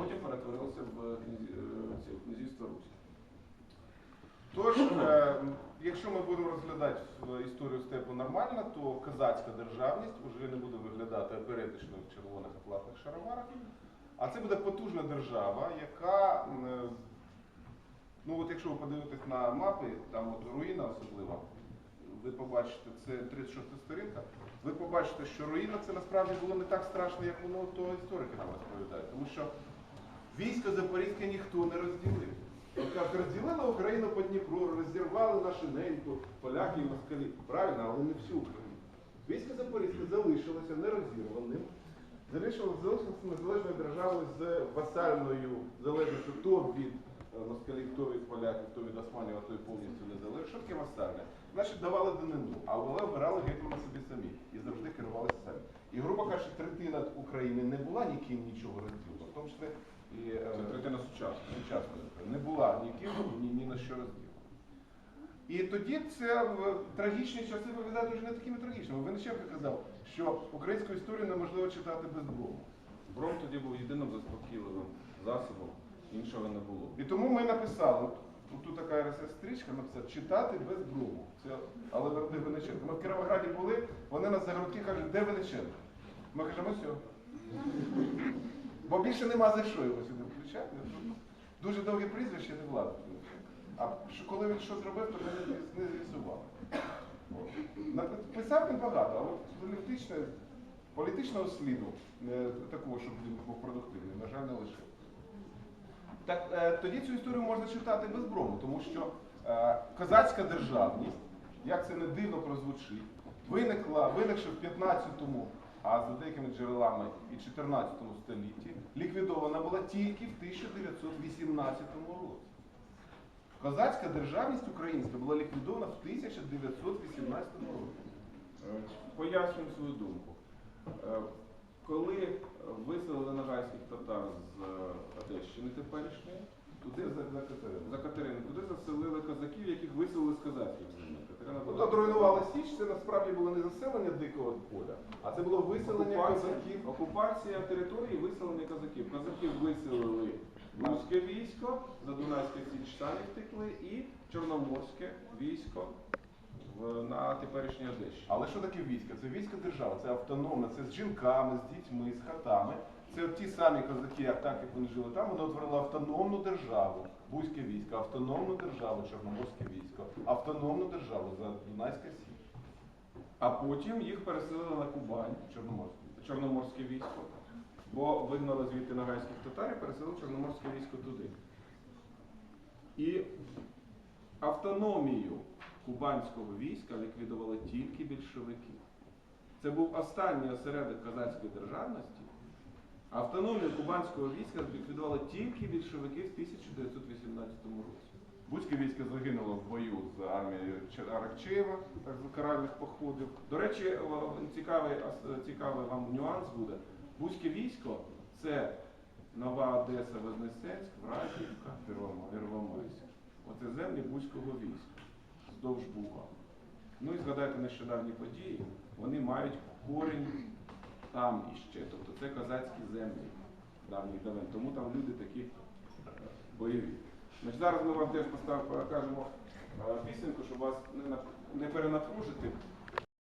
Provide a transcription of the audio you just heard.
потім перетворилося в е, в князівство Русь. Тож, е, якщо ми будемо розглядати історію степу нормально, то козацька державність вже не буде виглядати оперетично в червоних атласних шароварах, а це буде потужна держава, яка, е, ну от якщо ви подивитесь на мапи, там от руїна особлива, ви побачите, це 36 сторінка, ви побачите, що руїна це насправді було не так страшно, як воно то історики нам розповідають. Тому що військо Запорізьке ніхто не розділив. Як розділили Україну по Дніпру, розірвали на шиненьку, поляки і москалі. Правильно, але не всю Україну. Військо Запорізьке залишилося нерозірваним. Залишилося незалежною державою з васальною залежністю то від е, москалів, то від поляків, то від османів, а то й повністю незалежно. Що таке васальне? Значить, давали данину, але обирали гетьмана собі самі і завжди керувалися самі. І, грубо кажучи, третина України не була ніким нічого розділена, в тому числі і е, Це третина сучасна. сучасної не була ніким ні, ні на що розділена. І тоді це в трагічні часи виглядають вже не такими трагічними. Винниченко казав, що українську історію неможливо читати без брому. Бром тоді був єдиним заспокійливим засобом, іншого не було. І тому ми написали, от тут така РСС-стрічка, написав читати без брому. Це, але верни Винниченко. Ми в Кіровограді були, вони нас за грудки кажуть, де Винниченко? Ми кажемо, все. Бо більше нема за що його сюди включати. Дуже довге прізвище не влада. А коли він що зробив, то ми не, з'ясували. Писав він багато, але політичного сліду е, такого, щоб він був продуктивний, на жаль, не лишив. Так е, тоді цю історію можна читати без брому, тому що е, козацька державність, як це не дивно прозвучить, виникла, виникши в 15-му, а за деякими джерелами і 14 столітті, ліквідована була тільки в 1918 році. Козацька державність українська була ліквідована в 1918 році. Е, Пояснюю свою думку. Е, Коли виселили нагайських татар з е, Одещини теперішньої, Туди за, Катерину, туди заселили козаків, яких виселили з козацьких земель. Тут руйнувала Січ, це насправді було не заселення дикого поля, а це було виселення окупація, козаків. окупація території, виселення козаків. Козаків виселили Руське військо, за Дунайське Січ самі втекли, і Чорноморське військо в, на теперішній Одещині. Але що таке військо? Це військо держава, це автономне, це з жінками, з дітьми, з хатами. Це ті самі козаки, як так, як вони жили там, вони утворили автономну державу, Бузьке військо, автономну державу, Чорноморське військо, автономну державу за Дунайська Січ, А потім їх переселили на Кубань. Чорноморське. Чорноморське військо, бо вигнали звідти нагайських татар і переселили Чорноморське військо туди. І автономію кубанського війська ліквідували тільки більшовики. Це був останній осередок козацької державності. Автономію кубанського війська ліквідували тільки більшовики в 1918 році. Бузьке військо загинуло в бою з армією Аракчеєва, так з каральних походів. До речі, цікавий, цікавий вам нюанс буде. Бузьке військо це Нова Одеса, Вознесенськ, Вразівка, Первомайськ. Оце землі Бузького війська вздовж Буга. Ну і згадайте нещодавні події, вони мають корінь там іще. Тобто це козацькі землі давніх давен. Тому там люди такі е, бойові. Значить, зараз ми вам теж покажемо е, пісеньку, щоб вас не перенапружити.